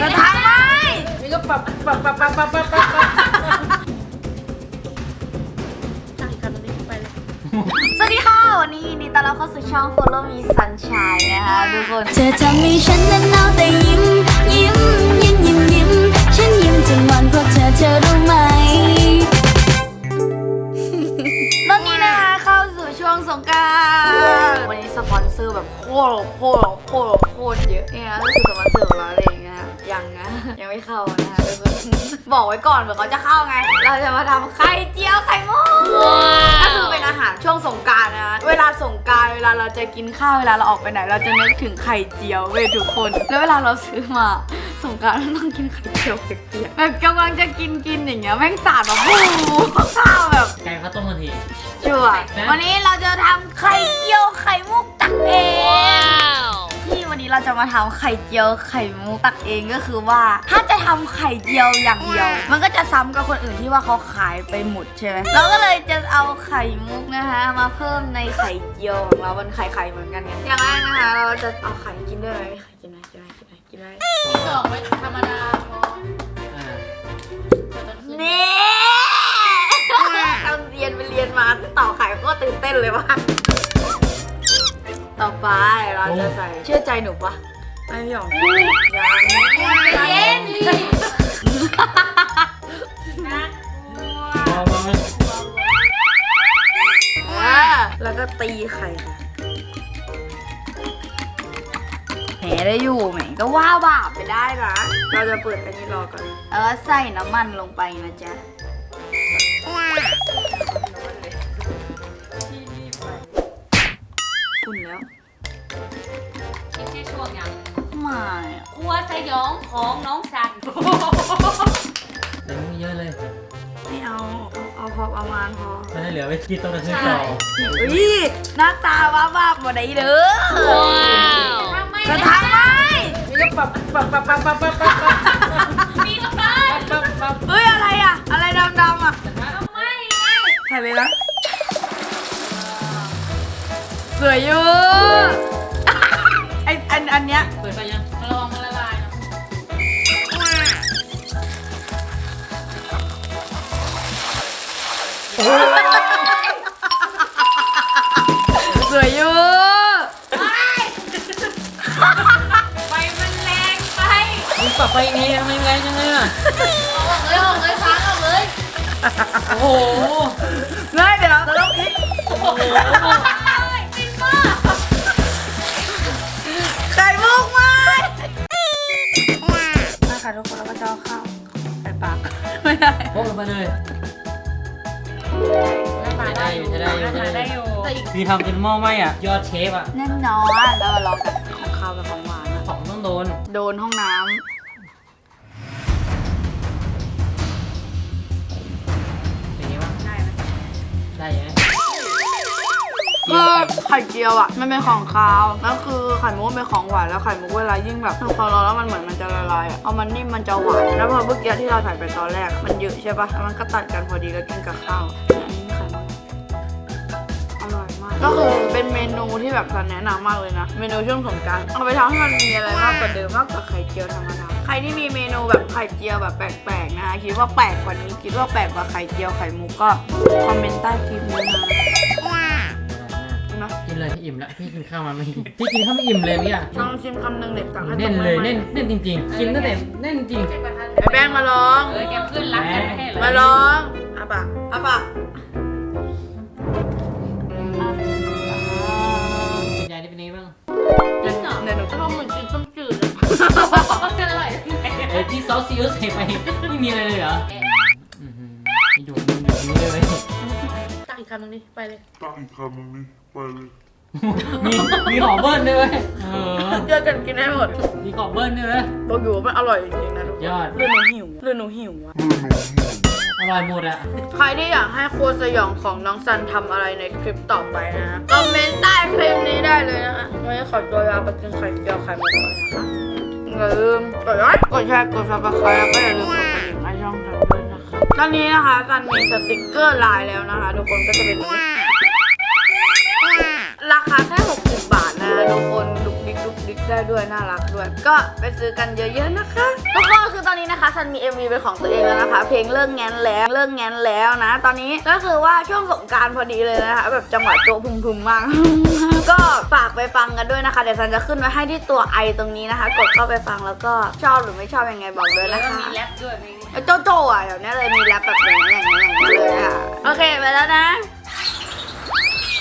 กระถางไม้นี่ก็ปับปับปับปับปับปับปับใส่กันนี้ไปเลยสวัสดีค่ะ วันนี้ยินดีต้อนรับเข้าสู่ช่อง Follow Me Sunshine นะคะทุกคน เธอทำให้ฉันนั้นเอาแต่ยิ้ม ยิ้มยิ้มยิ้มยิ้มฉันยิ้มจนวันเพราะเธอเธอรู้ไหมตอนนี้นะคะเข้าสู่ช่วงสงกรารวันนี้สปอนเซอร์แบบโคตรโคตรโคตรโคตรเยอะเนี่ยก็คือสปอนเซอร์ของเราเลย ยังไม่เข้านะคะทุกคนบอกไว้ก่อนเผื่อเขาจะเข้าไง เราจะมาทำไข่เจียวไข่มุกก็คือเป็นอาหารช่วงสงกรารนะเวลาสงกรารเวลาเราจะกินข้าวเวลาเราออกไปไหน เราจะนึกถึงไข่เจียวเว้ยทุกคน แล้วเวลาเราซื้อมาสงกรารเราต้องกินไข่เจียวเปียกๆแบบกำลังจะกินกินอย่างเงี้ยแม่งสาดแบบบูข้าวแบบไก่ข้าวต้มทันทีชัวร์วันนี้เราจะทำไข่เจียวไข่มุก เราจะมาทำไข่เจียวไข่มุกตักเองก็คือว่า ถ้าจะทำไข่เจียวอย่างเดียว มันก็จะซ้ำกับคนอื่นที่ว่าเขาขายไปหมดใช่ไหมเราก็เลยจะเอาไข่มุกนะคะมาเพิ่มในไข่เจียวของเราเป็นไข่ไข่เหมือนกันไงอย่างแรกนะคะ เราจะเอาไข่กินด้วยไหมไข่กินไหมกินไหมกินไหมกินไหมมีสองไว้ธรรมดาพออ่าแต่ตอนคืน นี่ ทำเรียนไปเรียนมาต่อไข่ก็ตื่นเต้นเลยว่ะ ต่อไปเราจะใส่เชื่อใจหนูปะไม่หยองยังเย็นดินะพอมาไหมอ่าแล้วก็ตีไข่ค่ะแหมได้อยู่แหมก็ว่าบาปไปได้นะเราจะเปิดอันนี้รอก่อนแล้วก็ใส่น้ำมันลงไปนะจ๊ะ ยองของน้องสันเดี๋ยวมีเยอะเลย ไม่เอาเอาเอาพอประมาณพอไม่ไเหลือไว้กินตอนเช้างคืนต่ออุ้ยหน้าตาว้าบ้าบอได้เด้อว้าวกระทำไม่มีก็ปับปับปับปับปับปับปับมีก็ปับปับปับเฮ้ยอะไรอะ อะไรดำๆอะไม่ถ่ายเลยนะสวยอยู่ไออันอันเนี้ยเปิดไปยัง สวยอยู่ไฟมันแรงไปมึงปรับไฟอย่างนี้ทำไมแรงจังเลยอะเอาอกเลยเอาอกเลยพังเอาเลยโอ้โหง่ายเดี๋ยวเราต้องพลิกโอ้โหจริงมากไข่มุกมามาค่ะทุกคนเราก็จะเอาข้าวใส่ปากไม่ได้พกลงไปเลย มาได้อยู่ใช้ได้อยู่ใช้ได้ได้ออยู่ยู่แต่อีกคือทำจนหม้อไหมอะ ยอดเชฟอะแน่นอนแล้วมาลองกันของข้าวกับของหวานนะของต้องโดน โดนห้องน้เคือไข่เจียวอะมันเป็นของคาวแล้วคือไข่มุกมันเป็นของหวานแล้วไข่มุกเวลายิ่งแบบพอเราแล้วมันเหมือนมันจะละลายอะพอมันนิ่มมันจะหวานแล้วพอเมื่อกี้ที่เราใส่ไปตอนแรก มันเยอะใช่ปะแล้วมันก็ตัดกันพอดีแล้วกินกับข้าวอันนี้ไข่มุกอร่อยมากก็คือเป็นเมนูที่แบบฉันแนะนำมากเลยนะ เมนูช่วงสงการเอาไปทำให้มันมีอะไรมากกว่าเดิมมากกว่าไข่เจียวธรรมดาใครที่มีเมนูแบบไข่เจียวแบบแปลกๆนะคิดว่าแปลกกว่านี้คิดว่าแปลกกว่าไข่เจียวไข่มุกก็คอมเมนต์ใต้คลิปนี้นะนะกินเลยพี่ อิ่มแล้วพี่กินข้าวมาไม่อิ่มพี่กินข้าวไม่อิ่มเลยเนี่ยลองชิมคำหนึ่งเด็กตักให้แน่นตรงเลยไหมแน่นแน่นจริงๆกินตั้งแต่แน่นจริง ไอ้แป้งมาลอง เออแกขึ้นรักกันไม่ให้เหรอมาลองอาปากอาปากคุณยายได้เป็นไงบ้างจริงเหรอเดี๋ยวหนูจะทำเหมือนกินต้มจืดเลยอร่อยเอ้ยที่ซอสซีอิ๊วใส่ไปไม่มีอะไรเลยเหรออื้อหือนี่ดูดดูดนิ้วเลย ตักอีกคำนึงดิไปเลย ตั้งอีกคำหนึงนี่ไปเลย มีมีขอเบิ้ลด้วยเวยเออเจอกันกินได้หมดมีขอเบิ้ลด้วยเวย บอกอยู่ว่ามันอร่อยจริงๆนะทุกคนยอด หรือหนูหิวหรือหนูหิวอะอร่อยหมดอะใครที่อยากให้ครัวสยองของน้องซันทำอะไรในคลิปต่อไปนะฮะคอมเมนต์ใต้คลิปนี้ได้เลยนะฮะวันนี้ขอตัวลาไปกินไข่เจียวไข่มุกก่อนนะคะอย่าลืมกดไลค์กดแชร์กดซับสไครต์แล้วก็อย่าลืมกดกระดิ่งให้ช่องซันด้วยนะคะตอนนี้นะคะซันมีสติกเกอร์ลายแล้วนะคะ ทุกคนก็จะเป็นแบบนี้ ได้ด้วยน่ารักด้วย ก็ไปซื้อกันเยอะๆนะคะบ๊ายซันมี MV เป็นของตัวเองแล้วนะคะ เพลงเลิกแงนแล้วเลิกแงนแล้วนะ ตอนนี้ก็คือว่าช่วงสงกรารพอดีเลยนะคะแบบจังหวะโจะพุมๆมากก็ฝากไปฟังกันด้วยนะคะเดี๋ยวซันจะขึ้นไว้ให้ที่ตัวไอตรงนี้นะคะ กดเข้าไปฟังแล้วก็ชอบหรือไม่ชอบยังไงบอกด้วยแล้นะวก็คะมีแรปด้วยเพลงนี้ โจโจอะเดี๋ยวนี้เลยมีแรปแบบอย่างนี้อย่างนี้อย่างนี้เลยอะโอเคไปแล้วนะ